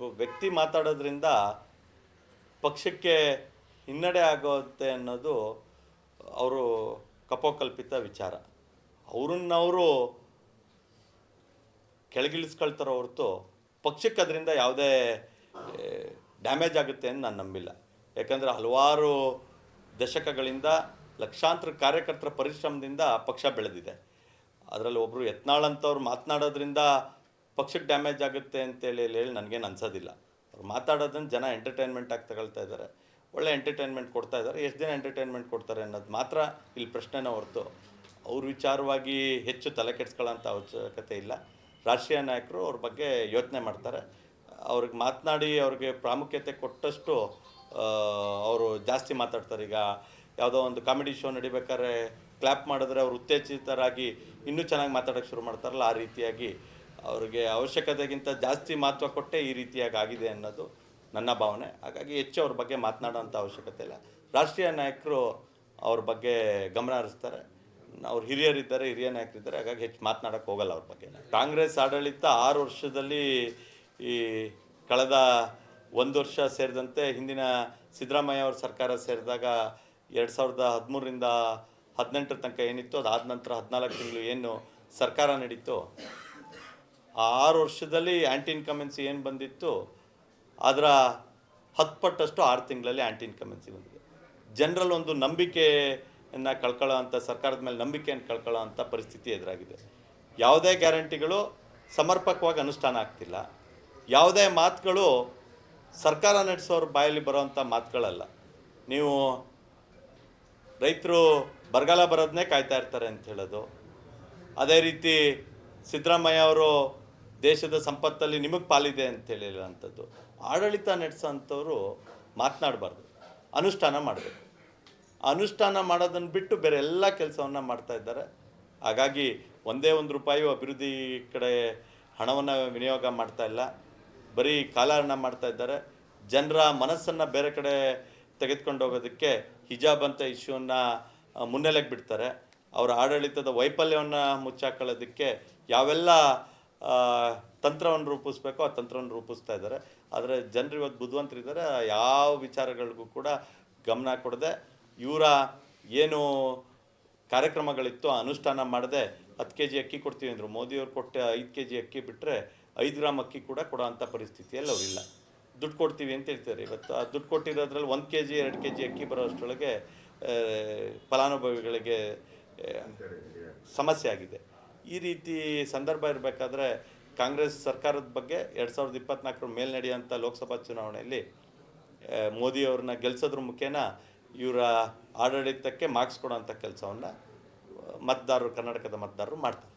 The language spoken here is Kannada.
ಒಬ್ಬ ವ್ಯಕ್ತಿ ಮಾತಾಡೋದ್ರಿಂದ ಪಕ್ಷಕ್ಕೆ ಹಿನ್ನಡೆ ಆಗುತ್ತೆ ಅನ್ನೋದು ಅವರು ಕಪೋಕಲ್ಪಿತ ವಿಚಾರ. ಅವ್ರನ್ನವರು ಕೆಳಗಿಳಿಸ್ಕೊಳ್ತಾರೋ ಹೊರತು ಪಕ್ಷಕ್ಕೆ ಅದರಿಂದ ಯಾವುದೇ ಡ್ಯಾಮೇಜ್ ಆಗುತ್ತೆ ಅಂತ ನಾನು ನಂಬಿಲ್ಲ. ಯಾಕಂದರೆ ಹಲವಾರು ದಶಕಗಳಿಂದ ಲಕ್ಷಾಂತರ ಕಾರ್ಯಕರ್ತರ ಪರಿಶ್ರಮದಿಂದ ಪಕ್ಷ ಬೆಳೆದಿದೆ. ಅದರಲ್ಲಿ ಒಬ್ಬರು ಯತ್ನಾಳ್ ಅಂತವ್ರು ಮಾತನಾಡೋದ್ರಿಂದ ಪಕ್ಷಕ್ಕೆ ಡ್ಯಾಮೇಜ್ ಆಗುತ್ತೆ ಅಂತೇಳಿ ಹೇಳಿ ನನಗೇನು ಅನ್ಸೋದಿಲ್ಲ. ಅವ್ರು ಮಾತಾಡೋದನ್ನು ಜನ ಎಂಟರ್ಟೈನ್ಮೆಂಟ್ ಆಗಿ ತಗೊಳ್ತಾ ಇದ್ದಾರೆ ಒಳ್ಳೆ ಎಂಟರ್ಟೈನ್ಮೆಂಟ್ ಕೊಡ್ತಾ ಇದ್ದಾರೆ ಎಷ್ಟು ದಿನ ಎಂಟರ್ಟೈನ್ಮೆಂಟ್ ಕೊಡ್ತಾರೆ ಅನ್ನೋದು ಮಾತ್ರ ಇಲ್ಲಿ ಪ್ರಶ್ನೆನ ಹೊರತು. ಅವ್ರ ವಿಚಾರವಾಗಿ ಹೆಚ್ಚು ತಲೆ ಕೆಡಿಸ್ಕೊಳ್ಳೋಂಥ ಅವಶ್ಯಕತೆ ಇಲ್ಲ. ರಾಷ್ಟ್ರೀಯ ನಾಯಕರು ಅವ್ರ ಬಗ್ಗೆ ಯೋಚನೆ ಮಾಡ್ತಾರೆ. ಅವ್ರಿಗೆ ಮಾತನಾಡಿ ಅವ್ರಿಗೆ ಪ್ರಾಮುಖ್ಯತೆ ಕೊಟ್ಟಷ್ಟು ಅವರು ಜಾಸ್ತಿ ಮಾತಾಡ್ತಾರೆ. ಈಗ ಯಾವುದೋ ಒಂದು ಕಾಮಿಡಿ ಶೋ ನಡಿಬೇಕಾದ್ರೆ ಕ್ಲ್ಯಾಪ್ ಮಾಡಿದ್ರೆ ಅವ್ರು ಉತ್ತೇಜಿತರಾಗಿ ಇನ್ನೂ ಚೆನ್ನಾಗಿ ಮಾತಾಡೋಕ್ಕೆ ಶುರು ಮಾಡ್ತಾರಲ್ಲ, ಆ ರೀತಿಯಾಗಿ. ಅವ್ರಿಗೆ ಅವಶ್ಯಕತೆಗಿಂತ ಜಾಸ್ತಿ ಮಹತ್ವ ಕೊಟ್ಟೆ ಈ ರೀತಿಯಾಗಿ ಆಗಿದೆ ಅನ್ನೋದು ನನ್ನ ಭಾವನೆ. ಹಾಗಾಗಿ ಹೆಚ್ಚು ಅವ್ರ ಬಗ್ಗೆ ಮಾತನಾಡೋಂಥ ಅವಶ್ಯಕತೆ ಇಲ್ಲ. ರಾಷ್ಟ್ರೀಯ ನಾಯಕರು ಅವ್ರ ಬಗ್ಗೆ ಗಮನ ಹರಿಸ್ತಾರೆ. ಅವ್ರು ಹಿರಿಯರಿದ್ದಾರೆ, ಹಿರಿಯ ನಾಯಕರಿದ್ದಾರೆ. ಹಾಗಾಗಿ ಹೆಚ್ಚು ಮಾತನಾಡಕ್ಕೆ ಹೋಗಲ್ಲ ಅವ್ರ ಬಗ್ಗೆ. ಕಾಂಗ್ರೆಸ್ ಆಡಳಿತ ಆರು ವರ್ಷದಲ್ಲಿ ಈ ಕಳೆದ ಒಂದು ವರ್ಷ ಸೇರಿದಂತೆ ಹಿಂದಿನ ಸಿದ್ದರಾಮಯ್ಯ ಅವ್ರ ಸರ್ಕಾರ ಸೇರಿದಾಗ ಎರಡು ಸಾವಿರದ ಹದಿಮೂರರಿಂದ ಹದಿನೆಂಟರ ತನಕ ಏನಿತ್ತು? ಅದಾದ ನಂತರ ಹದಿನಾಲ್ಕು ತಿಂಗಳು ಏನು ಸರ್ಕಾರ ನಡೀತು ಆ ಆರು ವರ್ಷದಲ್ಲಿ ಆ್ಯಂಟಿ ಇನ್ಕಮೆನ್ಸಿ ಏನು ಬಂದಿತ್ತು? ಅದರ ಹತ್ತು ಪಟ್ಟಷ್ಟು ಆರು ತಿಂಗಳಲ್ಲಿ ಆ್ಯಂಟಿ ಇನ್ಕಮೆನ್ಸಿ ಬಂದಿದೆ. ಜನರಲ್ ಒಂದು ನಂಬಿಕೆಯನ್ನು ಕಳ್ಕೊಳ್ಳೋ ಅಂಥ ಸರ್ಕಾರದ ಮೇಲೆ ನಂಬಿಕೆಯನ್ನು ಕಳ್ಕೊಳ್ಳೋ ಅಂಥ ಪರಿಸ್ಥಿತಿ ಎದುರಾಗಿದೆ. ಯಾವುದೇ ಗ್ಯಾರಂಟಿಗಳು ಸಮರ್ಪಕವಾಗಿ ಅನುಷ್ಠಾನ ಆಗ್ತಿಲ್ಲ. ಯಾವುದೇ ಮಾತುಗಳು ಸರ್ಕಾರ ನಡೆಸೋರು ಬಾಯಲ್ಲಿ ಬರೋವಂಥ ಮಾತುಗಳಲ್ಲ. ನೀವು ರೈತರು ಬರಗಾಲ ಬರೋದನ್ನೇ ಕಾಯ್ತಾ ಇರ್ತಾರೆ ಅಂತ ಹೇಳೋದು. ಅದೇ ರೀತಿ ಸಿದ್ದರಾಮಯ್ಯ ಅವರು ದೇಶದ ಸಂಪತ್ತಲ್ಲಿ ನಿಮಗೆ ಪಾಲಿದೆ ಅಂತ ಹೇಳಿರೋಂಥದ್ದು ಆಡಳಿತ ನಡೆಸೋಂಥವ್ರು ಮಾತನಾಡಬಾರ್ದು. ಅನುಷ್ಠಾನ ಮಾಡಬೇಕು. ಅನುಷ್ಠಾನ ಮಾಡೋದನ್ನು ಬಿಟ್ಟು ಬೇರೆ ಎಲ್ಲ ಕೆಲಸವನ್ನು ಮಾಡ್ತಾ ಇದ್ದಾರೆ. ಹಾಗಾಗಿ ಒಂದೇ ಒಂದು ರೂಪಾಯಿಯು ಅಭಿವೃದ್ಧಿ ಕಡೆ ಹಣವನ್ನು ವಿನಿಯೋಗ ಮಾಡ್ತಾ ಇಲ್ಲ. ಬರೀ ಕಾಲಹರಣ ಮಾಡ್ತಾ ಇದ್ದಾರೆ. ಜನರ ಮನಸ್ಸನ್ನು ಬೇರೆ ಕಡೆ ತೆಗೆದುಕೊಂಡು ಹೋಗೋದಕ್ಕೆ ಹಿಜಾಬ್ ಅಂತ ಇಶ್ಯೂವನ್ನು ಮುನ್ನೆಲೆಗೆ ಬಿಡ್ತಾರೆ. ಅವರ ಆಡಳಿತದ ವೈಫಲ್ಯವನ್ನು ಮುಚ್ಚಾಕೊಳ್ಳೋದಕ್ಕೆ ಯಾವೆಲ್ಲ ತಂತ್ರವನ್ನು ರೂಪಿಸ್ಬೇಕು ಆ ತಂತ್ರವನ್ನು ರೂಪಿಸ್ತಾ ಇದ್ದಾರೆ. ಆದರೆ ಜನರು ಇವತ್ತು ಬುದ್ಧಿವಂತರಿದ್ದಾರೆ, ಯಾವ ವಿಚಾರಗಳಿಗೂ ಕೂಡ ಗಮನ ಕೊಡದೆ ಇವರ ಏನು ಕಾರ್ಯಕ್ರಮಗಳಿತ್ತು ಅನುಷ್ಠಾನ ಮಾಡದೆ ಹತ್ತು ಕೆ ಜಿ ಅಕ್ಕಿ ಕೊಡ್ತೀವಿ ಅಂದರು. ಮೋದಿಯವ್ರು ಕೊಟ್ಟ ಐದು ಕೆ ಜಿ ಅಕ್ಕಿ ಬಿಟ್ಟರೆ ಐದು ಗ್ರಾಮ್ ಅಕ್ಕಿ ಕೂಡ ಕೊಡೋ ಅಂಥ ಪರಿಸ್ಥಿತಿಯಲ್ಲಿ ಅವರಿಲ್ಲ. ದುಡ್ಡು ಕೊಡ್ತೀವಿ ಅಂತ ಹೇಳ್ತಾರೆ. ಇವತ್ತು ಆ ದುಡ್ಡು ಕೊಟ್ಟಿರೋದ್ರಲ್ಲಿ ಒಂದು ಕೆ ಜಿ ಎರಡು ಕೆ ಜಿ ಅಕ್ಕಿ ಬರೋ ಅಷ್ಟರೊಳಗೆ ಫಲಾನುಭವಿಗಳಿಗೆ ಸಮಸ್ಯೆ ಆಗಿದೆ. ಈ ರೀತಿ ಸಂದರ್ಭ ಇರಬೇಕಾದ್ರೆ ಕಾಂಗ್ರೆಸ್ ಸರ್ಕಾರದ ಬಗ್ಗೆ ಎರಡು ಸಾವಿರದ ಇಪ್ಪತ್ನಾಲ್ಕರ ಮೇಲೆ ನಡೆಯುವಂಥ ಲೋಕಸಭಾ ಚುನಾವಣೆಯಲ್ಲಿ ಮೋದಿಯವ್ರನ್ನ ಗೆಲ್ಸೋದ್ರ ಮುಖೇನ ಇವರ ಆಡಳಿತಕ್ಕೆ ಮಾರ್ಕ್ಸ್ ಕೊಡೋಂಥ ಕೆಲಸವನ್ನು ಮತದಾರರು, ಕರ್ನಾಟಕದ ಮತದಾರರು ಮಾಡ್ತಾರೆ.